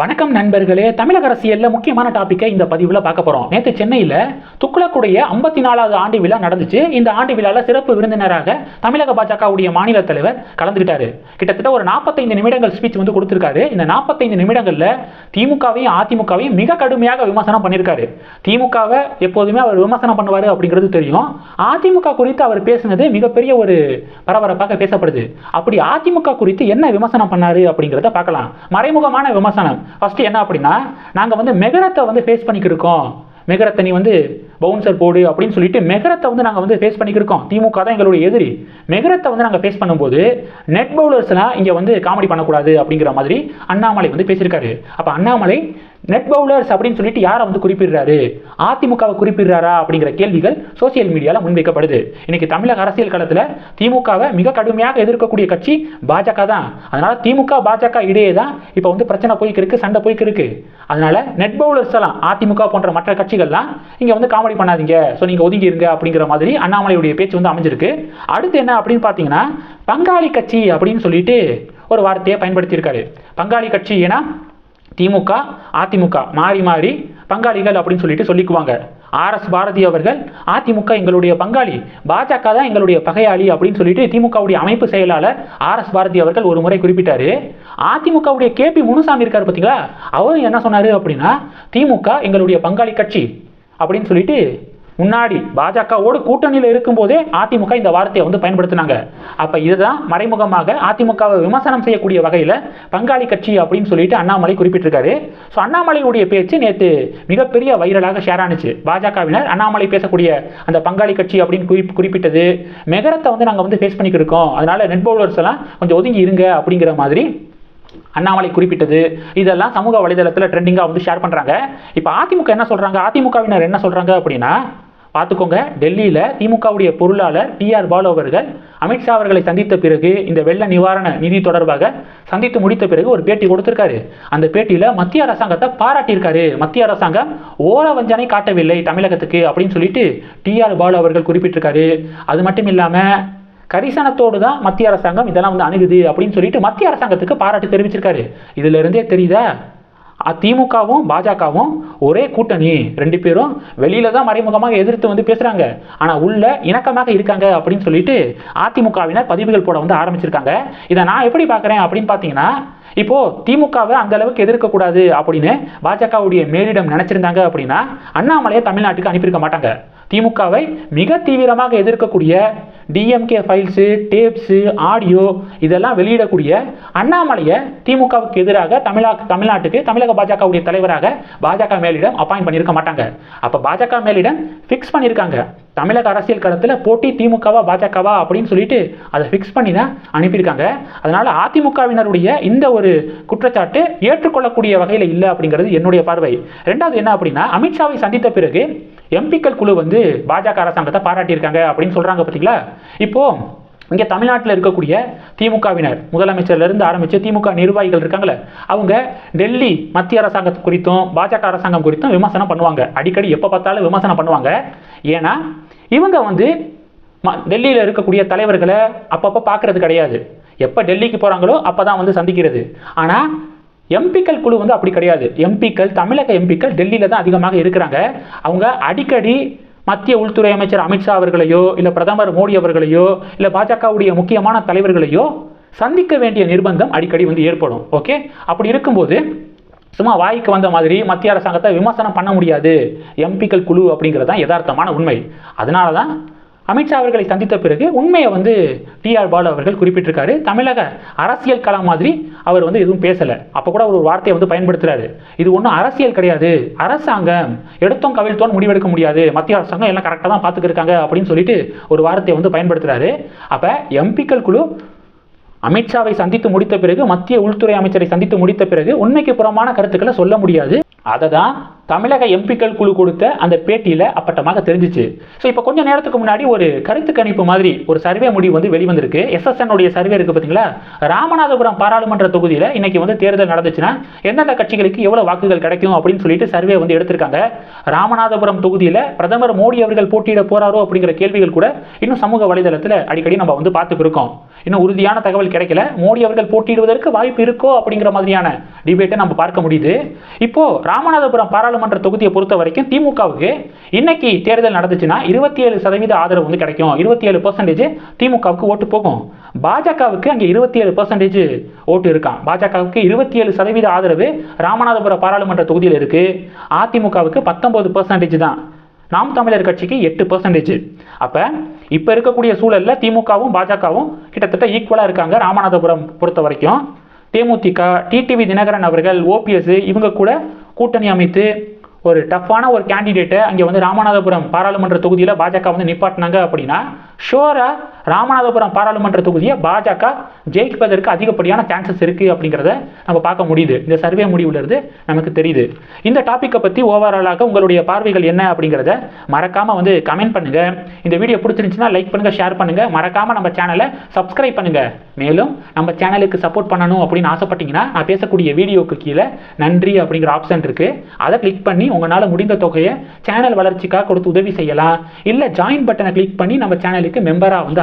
வணக்கம் நண்பர்களே தமிழக அரசியல்ல முக்கியமான டாபிக்கை இந்த பதிவில் பார்க்க போறோம். நேற்று சென்னையில் துக்குளக்குடைய ஐம்பத்தி நாலாவது ஆண்டு விழா நடந்துச்சு. இந்த ஆண்டு விழால சிறப்பு விருந்தினராக தமிழக பாஜகவுடைய மாநில தலைவர் கலந்துக்கிட்டாரு கிட்டத்தட்ட ஒரு நாற்பத்தைந்து நிமிடங்கள் ஸ்பீச் வந்து கொடுத்திருக்காரு. இந்த நாற்பத்தைந்து நிமிடங்கள்ல திமுகவையும் அதிமுகவையும் மிக கடுமையாக விமர்சனம் பண்ணியிருக்காரு. திமுகவை எப்போதுமே அவர் விமர்சனம் பண்ணுவார் அப்படிங்கிறது தெரியும். அதிமுக குறித்து அவர் பேசினது மிகப்பெரிய ஒரு பரபரப்பாக பேசப்படுது. அப்படி அதிமுக குறித்து என்ன விமர்சனம் பண்ணாரு அப்படிங்கிறத பார்க்கலாம். மறைமுகமான விமர்சனம். ஃபஸ்ட்டு என்ன அப்படின்னா நாங்கள் வந்து மெகரத்தை வந்து ஃபேஸ் பண்ணிக்கிருக்கோம் மெகரத்தை நீ வந்து பவுன்சர் போடு அப்படின்னு சொல்லிட்டு மெகரத்தை வந்து நாங்கள் வந்து ஃபேஸ் பண்ணிக்கிருக்கோம் திமுக தான் எங்களுடைய எதிரி. மெகரத்தை வந்து நாங்கள் ஃபேஸ் பண்ணும்போது நெட் பவுலர்ஸ்லாம் இங்கே வந்து காமெடி பண்ணக்கூடாது அப்படிங்கிற மாதிரி அண்ணாமலை வந்து பேசியிருக்காரு. அப்போ அண்ணாமலை நெட் பவுலர்ஸ் அப்படின்னு சொல்லிட்டு யாரை வந்து குறிப்பிடுறாரு? அதிமுகவை குறிப்பிடுறாரா அப்படிங்கிற கேள்விகள் சோசியல் மீடியாவில் முன்வைக்கப்படுது. இன்னைக்கு தமிழக அரசியல் களத்தில் திமுகவை மிக கடுமையாக எதிர்க்கக்கூடிய கட்சி பாஜக தான். அதனால திமுக பாஜக இடையே தான் இப்போ வந்து பிரச்சனை போய்க்கு இருக்கு சண்டை போய்க்கு இருக்கு. அதனால நெட் பவுலர்ஸ் எல்லாம் அதிமுக போன்ற மற்ற கட்சிகள்லாம் இங்கே வந்து காமெடி பண்ணாதீங்க. ஸோ நீங்கள் ஒதுங்கி இருங்க அப்படிங்கிற மாதிரி அண்ணாமலையுடைய பேச்சு வந்து அமைஞ்சிருக்கு. அடுத்து என்ன அப்படின்னு பார்த்தீங்கன்னா பங்காளி கட்சி அப்படின்னு சொல்லிட்டு ஒரு வார்த்தையை பயன்படுத்தியிருக்காரு. பங்காளி கட்சி ஏன்னா திமுக அதிமுக மாறி மாறி பங்காளிகள் அப்படின்னு சொல்லிட்டு சொல்லிக்குவாங்க. ஆர்எஸ் பாரதி அவர்கள் அதிமுக எங்களுடைய பங்காளி பாஜக தான் எங்களுடைய பகையாளி அப்படின்னு சொல்லிட்டு திமுகவுடைய அமைப்பு செயலாளர் ஆர்எஸ் பாரதி அவர்கள் ஒரு முறை குறிப்பிட்டாரு. அதிமுகவுடைய கேபி முனுசாமி இருக்காரு பார்த்தீங்களா அவர் என்ன சொன்னார் அப்படின்னா திமுக எங்களுடைய பங்காளி கட்சி அப்படின்னு சொல்லிட்டு முன்னாடி பாஜகவோடு கூட்டணியில் இருக்கும்போதே அதிமுக இந்த வார்த்தையை வந்து பயன்படுத்தினாங்க. அப்போ இதுதான் மறைமுகமாக அதிமுகவை விமர்சனம் செய்யக்கூடிய வகையில் பங்காளி கட்சி அப்படின்னு சொல்லிட்டு அண்ணாமலை குறிப்பிட்டிருக்காரு. ஸோ அண்ணாமலையுடைய பேச்சு நேற்று மிகப்பெரிய வைரலாக ஷேர் ஆனிச்சு. பாஜகவினர் அண்ணாமலை பேசக்கூடிய அந்த பங்காளி கட்சி அப்படின்னு குறி குறிப்பிட்டது மெகரத்தை வந்து நாங்கள் வந்து ஃபேஸ் பண்ணிக்கிட்டு இருக்கோம். அதனால நெட் பவுலர்ஸ் எல்லாம் கொஞ்சம் ஒதுங்கி இருங்க அப்படிங்கிற மாதிரி அண்ணாமலை குறிப்பிட்டது. இதெல்லாம் சமூக வலைதளத்தில் ட்ரெண்டிங்காக வந்து ஷேர் பண்ணுறாங்க இப்போ அதிமுக என்ன சொல்கிறாங்க அதிமுகவினர் என்ன சொல்கிறாங்க அப்படின்னா பார்த்துக்கோங்க. டெல்லியில் திமுகவுடைய பொருளாளர் டிஆர் பாலு அவர்கள் அமித்ஷா அவர்களை சந்தித்த பிறகு இந்த வெள்ள நிவாரண நிதி தொடர்பாக சந்தித்து முடித்த பிறகு ஒரு பேட்டி கொடுத்திருக்காரு. அந்த பேட்டியில் மத்திய அரசாங்கத்தை பாராட்டியிருக்காரு. மத்திய அரசாங்கம் ஓர வஞ்சனை காட்டவில்லை தமிழகத்துக்கு அப்படின்னு சொல்லிட்டு டிஆர் பாலு அவர்கள் குறிப்பிட்டிருக்காரு. அது மட்டும் இல்லாமல் கரிசனத்தோடு தான் மத்திய அரசாங்கம் இதெல்லாம் வந்து அணுகுது அப்படின்னு சொல்லிட்டு மத்திய அரசாங்கத்துக்கு பாராட்டு தெரிவிச்சிருக்காரு. இதுல இருந்தே தெரியுதா? திமுகவும் பாஜகவும் ஒரே கூட்டணி. ரெண்டு பேரும் வெளியில தான் மறைமுகமாக எதிர்த்து வந்து பேசுறாங்க. ஆனா உள்ள இணக்கமாக இருக்காங்க அப்படின்னு சொல்லிட்டு அதிமுகவினர் பதிவுகள் போட வந்து ஆரம்பிச்சிருக்காங்க. இதை நான் எப்படி பார்க்குறேன் அப்படின்னு பார்த்தீங்கன்னா இப்போ திமுகவை அந்த அளவுக்கு எதிர்க்க கூடாது அப்படின்னு பாஜகவுடைய மேலிடம் நினைச்சிருந்தாங்க அப்படின்னா அண்ணாமலையை தமிழ்நாட்டுக்கு அனுப்பியிருக்க மாட்டாங்க. திமுகவை மிக தீவிரமாக எதிர்க்கக்கூடிய டிஎம்கே ஃபைல்ஸு டேப்ஸு ஆடியோ இதெல்லாம் வெளியிடக்கூடிய அண்ணாமலையை திமுகவுக்கு எதிராக தமிழா தமிழ்நாட்டுக்கு தமிழக பாஜகவுடைய தலைவராக பாஜக மேலிடம் அப்பாயிண்ட் பண்ணியிருக்க மாட்டாங்க. அப்போ பாஜக மேலிடம் ஃபிக்ஸ் பண்ணியிருக்காங்க. தமிழக அரசியல் களத்தில் போட்டி திமுகவா பாஜகவா அப்படின்னு சொல்லிட்டு அதை ஃபிக்ஸ் பண்ணி தான் அனுப்பியிருக்காங்க. அதனால் அதிமுகவினருடைய இந்த ஒரு குற்றச்சாட்டு ஏற்றுக்கொள்ளக்கூடிய வகையில் இல்லை அப்படிங்கிறது என்னுடைய பார்வை. ரெண்டாவது என்ன அப்படின்னா அமித்ஷாவை சந்தித்த பிறகு எம்பிக்கள் குழு வந்து பாஜக அரசாங்கத்தை பாராட்டியிருக்காங்க அப்படின்னு சொல்கிறாங்க பார்த்தீங்களா இப்போ இங்கே தமிழ்நாட்டில் இருக்கக்கூடிய திமுகவினர் முதலமைச்சர்லேருந்து ஆரம்பித்து திமுக நிர்வாகிகள் இருக்காங்களே அவங்க டெல்லி மத்திய அரசாங்கத்து குறித்தும் பாஜக அரசாங்கம் குறித்தும் விமர்சனம் பண்ணுவாங்க. அடிக்கடி எப்போ பார்த்தாலும் விமர்சனம் பண்ணுவாங்க. ஏன்னா இவங்க வந்து ம டெல்லியில் இருக்கக்கூடிய தலைவர்களை அப்பப்போ பார்க்கறது கிடையாது. எப்போ டெல்லிக்கு போகிறாங்களோ அப்போ தான் வந்து சந்திக்கிறது. ஆனால் எம்பிக்கள் குழு வந்து அப்படி கிடையாது. எம்பிக்கள் தமிழக எம்பிக்கள் டெல்லியில் தான் அதிகமாக இருக்கிறாங்க. அவங்க அடிக்கடி மத்திய உள்துறை அமைச்சர் அமித்ஷா அவர்களையோ இல்லை பிரதமர் மோடி அவர்களையோ இல்லை பாஜகவுடைய முக்கியமான தலைவர்களையோ சந்திக்க வேண்டிய நிர்பந்தம் அடிக்கடி வந்து ஏற்படும். ஓகே? அப்படி இருக்கும்போது சும்மா வாய்க்கு வந்த மாதிரி மத்திய அரசாங்கத்தை விமர்சனம் பண்ண முடியாது. எம்பிக்கள் குழு அப்படிங்கிறது தான் யதார்த்தமான உண்மை. அதனால தான் அமித்ஷா அவர்களை சந்தித்த பிறகு உண்மையை வந்து டிஆர் பாலு அவர்கள் குறிப்பிட்டிருக்காரு. தமிழக அரசியல் களம் மாதிரி அவர் வந்து எதுவும் பேசலை. அப்போ கூட ஒரு வார்த்தையை வந்து பயன்படுத்துறாரு. இது ஒன்றும் அரசியல் கிடையாது. அரசாங்கம் எடுத்தோம் கவிழ்த்தோம் முடிவெடுக்க முடியாது. மத்திய அரசாங்கம் எல்லாம் கரெக்டாக தான் பார்த்துக்கிருக்காங்க அப்படின்னு சொல்லிட்டு ஒரு வார்த்தையை வந்து பயன்படுத்துறாரு. அப்போ எம்பிக்கள் குழு அமித்ஷாவை சந்தித்து முடித்த பிறகு மத்திய உள்துறை அமைச்சரை சந்தித்து முடித்த பிறகு உண்மைக்கு புறமான கருத்துக்களை சொல்ல முடியாது. அதை தான் தமிழக எம்பிக்கள் குழு கொடுத்த அந்த பேட்டியில் அப்பட்டமாக தெரிஞ்சிச்சு. ஸோ இப்போ கொஞ்சம் நேரத்துக்கு முன்னாடி ஒரு கருத்து கணிப்பு மாதிரி ஒரு சர்வே முடிவு வந்து வெளிவந்திருக்கு. எஸ்எஸ்என் உடைய சர்வே இருக்கு பார்த்தீங்களா ராமநாதபுரம் பாராளுமன்ற தொகுதியில் இன்னைக்கு வந்து தேர்தல் நடந்துச்சுன்னா எந்தெந்த கட்சிகளுக்கு எவ்வளோ வாக்குகள் கிடைக்கும் அப்படின்னு சொல்லிட்டு சர்வே வந்து எடுத்திருக்காங்க. ராமநாதபுரம் தொகுதியில் பிரதமர் மோடி அவர்கள் போட்டியிட போறாரோ அப்படிங்கிற கேள்விகள் கூட இன்னும் சமூக வலைதளத்தில் அடிக்கடி நம்ம வந்து பார்த்துக்கிருக்கோம். இன்னும் உறுதியான தகவல் கிடைக்கல. மோடி அவர்கள் போட்டியிடுவதற்கு வாய்ப்பு இருக்கோ அப்படிங்கிற மாதிரியான டிபேட்டை நம்ம பார்க்க முடியுது. இப்போ ராமநாதபுரம் பாராளுமன்ற தொகுதியை பொறுத்த வரைக்கும் திமுகவுக்கு இன்னைக்கு தேர்தல் நடந்துச்சுன்னா இருபத்தி ஏழு சதவீத ஆதரவு வந்து கிடைக்கும். இருபத்தி ஏழு பர்சன்டேஜ் திமுகவுக்கு ஓட்டு போகும். பாஜகவுக்கு அங்கே இருபத்தி ஏழு பர்சன்டேஜ் ஓட்டு இருக்கான் பாஜகவுக்கு இருபத்தி ஏழு சதவீத ஆதரவு ராமநாதபுரம் பாராளுமன்ற தொகுதியில் இருக்கு. அதிமுகவுக்கு பத்தொன்பது பர்சன்டேஜ் தான். நாம் தமிழர் கட்சிக்கு எட்டு பர்சன்டேஜ் அப்போ இப்போ இருக்கக்கூடிய சூழலில் திமுகவும் பாஜகவும் கிட்டத்தட்ட ஈக்குவலாக இருக்காங்க. ராமநாதபுரம் பொறுத்த வரைக்கும். தேமுதிக டிடிவி தினகரன் அவர்கள் ஓபிஎஸ் இவங்க கூட கூட்டணி அமைத்து ஒரு டஃப்பான ஒரு கேண்டிடேட்டை அங்கே வந்து ராமநாதபுரம் பாராளுமன்ற தொகுதியில் பாஜக வந்து நிப்பாட்டினாங்க அப்படின்னா ஷோராக ராமநாதபுரம் பாராளுமன்ற தொகுதியை பாஜக ஜெயிப்பதற்கு அதிகப்படியான சான்சஸ் இருக்குது அப்படிங்கிறத நம்ம பார்க்க முடியுது. இந்த சர்வே முடிவுலேருந்து நமக்கு தெரியுது. இந்த டாப்பிக்கை பற்றி ஓவராலாக உங்களுடைய பார்வைகள் என்ன அப்படிங்கிறத மறக்காமல் வந்து கமெண்ட் பண்ணுங்கள் இந்த வீடியோ பிடிச்சிருந்துச்சுன்னா லைக் பண்ணுங்கள் ஷேர் பண்ணுங்கள் மறக்காமல் நம்ம சேனலை சப்ஸ்கிரைப் பண்ணுங்கள் மேலும் நம்ம சேனலுக்கு சப்போர்ட் பண்ணணும் அப்படின்னு ஆசைப்பட்டீங்கன்னா நான் பேசக்கூடிய வீடியோக்கு கீழே நன்றி அப்படிங்கிற ஆப்ஷன் இருக்குது அதை கிளிக் பண்ணி உங்களால் முடிந்த தொகையை சேனல் வளர்ச்சிக்காக கொடுத்து உதவி செய்யலாம். இல்லை ஜாயின் பட்டனை கிளிக் பண்ணி நம்ம சேனலுக்கு மெம்பராக வந்து